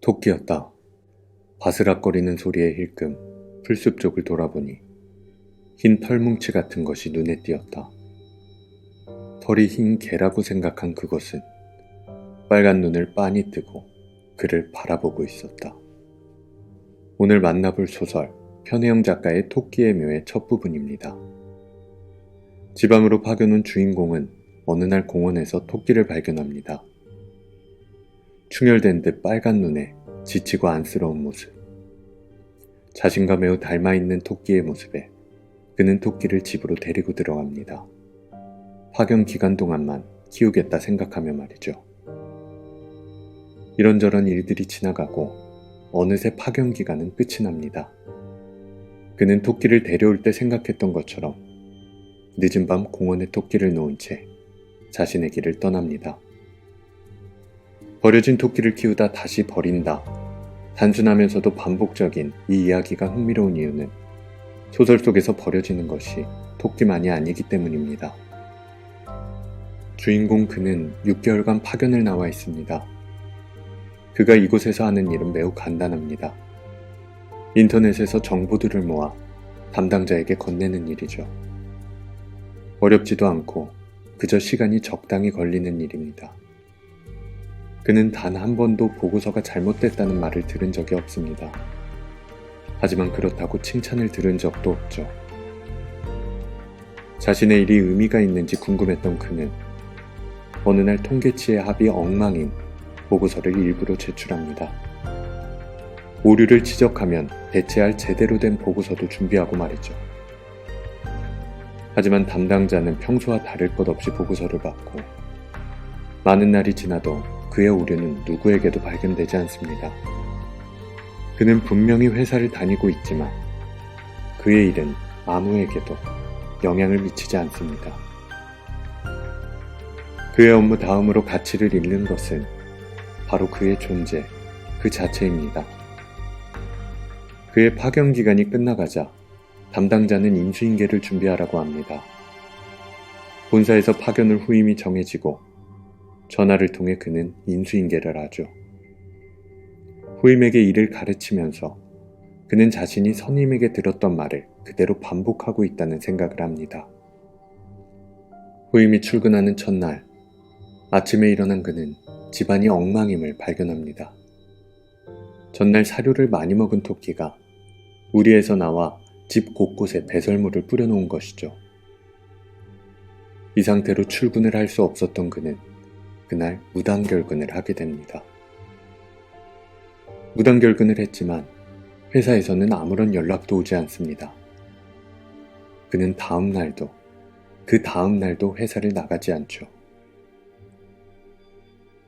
토끼였다. 바스락거리는 소리에 힐끔 풀숲 쪽을 돌아보니 흰 털뭉치 같은 것이 눈에 띄었다. 털이 흰 개라고 생각한 그것은 빨간 눈을 빤히 뜨고 그를 바라보고 있었다. 오늘 만나볼 소설 편혜영 작가의 토끼의 묘의 첫 부분입니다. 지방으로 파견 온 주인공은 어느 날 공원에서 토끼를 발견합니다. 충혈된 듯 빨간 눈에 지치고 안쓰러운 모습. 자신과 매우 닮아 있는 토끼의 모습에 그는 토끼를 집으로 데리고 들어갑니다. 파견 기간 동안만 키우겠다 생각하며 말이죠. 이런저런 일들이 지나가고 어느새 파견 기간은 끝이 납니다. 그는 토끼를 데려올 때 생각했던 것처럼 늦은 밤 공원에 토끼를 놓은 채 자신의 길을 떠납니다. 버려진 토끼를 키우다 다시 버린다. 단순하면서도 반복적인 이 이야기가 흥미로운 이유는 소설 속에서 버려지는 것이 토끼만이 아니기 때문입니다. 주인공 그는 6개월간 파견을 나와 있습니다. 그가 이곳에서 하는 일은 매우 간단합니다. 인터넷에서 정보들을 모아 담당자에게 건네는 일이죠. 어렵지도 않고 그저 시간이 적당히 걸리는 일입니다. 그는 단 한 번도 보고서가 잘못됐다는 말을 들은 적이 없습니다. 하지만 그렇다고 칭찬을 들은 적도 없죠. 자신의 일이 의미가 있는지 궁금했던 그는 어느 날 통계치의 합이 엉망인 보고서를 일부러 제출합니다. 오류를 지적하면 대체할 제대로 된 보고서도 준비하고 말이죠. 하지만 담당자는 평소와 다를 것 없이 보고서를 받고 많은 날이 지나도 그의 오류는 누구에게도 발견되지 않습니다. 그는 분명히 회사를 다니고 있지만 그의 일은 아무에게도 영향을 미치지 않습니다. 그의 업무 다음으로 가치를 잃는 것은 바로 그의 존재 그 자체입니다. 그의 파견 기간이 끝나가자 담당자는 인수인계를 준비하라고 합니다. 본사에서 파견을 후임이 정해지고 전화를 통해 그는 인수인계를 하죠. 후임에게 일을 가르치면서 그는 자신이 선임에게 들었던 말을 그대로 반복하고 있다는 생각을 합니다. 후임이 출근하는 첫날, 아침에 일어난 그는 집안이 엉망임을 발견합니다. 전날 사료를 많이 먹은 토끼가 우리에서 나와 집 곳곳에 배설물을 뿌려놓은 것이죠. 이 상태로 출근을 할 수 없었던 그는 그날 무단결근을 하게 됩니다. 무단결근을 했지만 회사에서는 아무런 연락도 오지 않습니다. 그는 다음 날도 그 다음 날도 회사를 나가지 않죠.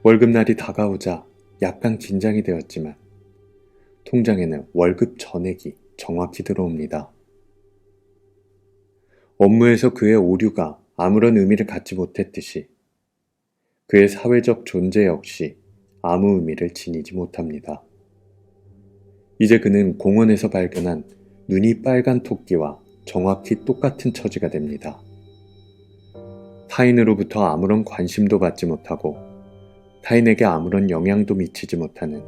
월급날이 다가오자 약간 긴장이 되었지만 통장에는 월급 전액이 정확히 들어옵니다. 업무에서 그의 오류가 아무런 의미를 갖지 못했듯이 그의 사회적 존재 역시 아무 의미를 지니지 못합니다. 이제 그는 공원에서 발견한 눈이 빨간 토끼와 정확히 똑같은 처지가 됩니다. 타인으로부터 아무런 관심도 받지 못하고 타인에게 아무런 영향도 미치지 못하는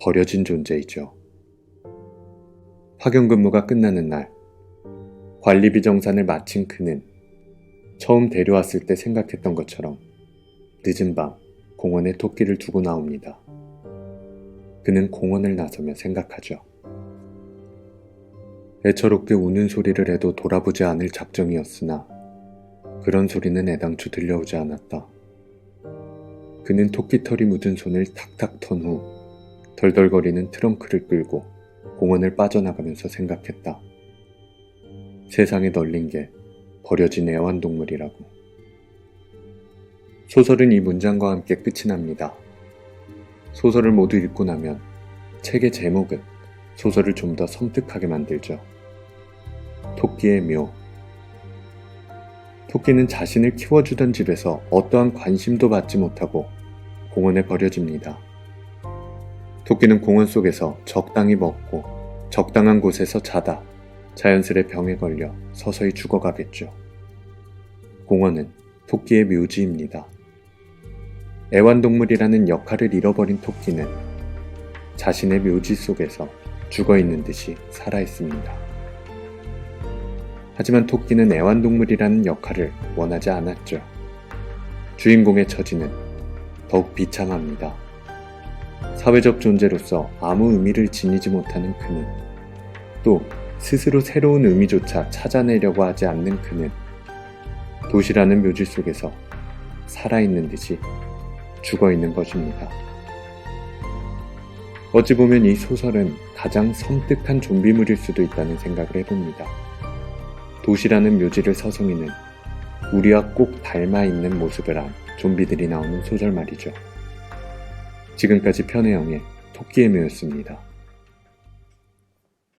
버려진 존재이죠. 파견 근무가 끝나는 날, 관리비 정산을 마친 그는 처음 데려왔을 때 생각했던 것처럼 늦은 밤 공원에 토끼를 두고 나옵니다. 그는 공원을 나서며 생각하죠. 애처롭게 우는 소리를 해도 돌아보지 않을 작정이었으나 그런 소리는 애당초 들려오지 않았다. 그는 토끼털이 묻은 손을 탁탁 턴 후 덜덜거리는 트렁크를 끌고 공원을 빠져나가면서 생각했다. 세상에 널린 게 버려진 애완동물이라고. 소설은 이 문장과 함께 끝이 납니다. 소설을 모두 읽고 나면 책의 제목은 소설을 좀 더 섬뜩하게 만들죠. 토끼의 묘. 토끼는 자신을 키워주던 집에서 어떠한 관심도 받지 못하고 공원에 버려집니다. 토끼는 공원 속에서 적당히 먹고 적당한 곳에서 자다 자연스레 병에 걸려 서서히 죽어가겠죠. 공원은 토끼의 묘지입니다. 애완동물이라는 역할을 잃어버린 토끼는 자신의 묘지 속에서 죽어 있는 듯이 살아 있습니다. 하지만 토끼는 애완동물이라는 역할을 원하지 않았죠. 주인공의 처지는 더욱 비참합니다. 사회적 존재로서 아무 의미를 지니지 못하는 그는 또 스스로 새로운 의미조차 찾아내려고 하지 않는 그는 도시라는 묘지 속에서 살아있는 듯이 죽어 있는 것입니다. 어찌 보면 이 소설은 가장 섬뜩한 좀비물일 수도 있다는 생각을 해봅니다. 도시라는 묘지를 서성이는 우리와 꼭 닮아 있는 모습을 한 좀비들이 나오는 소설 말이죠. 지금까지 편혜영의 토끼의 묘였습니다.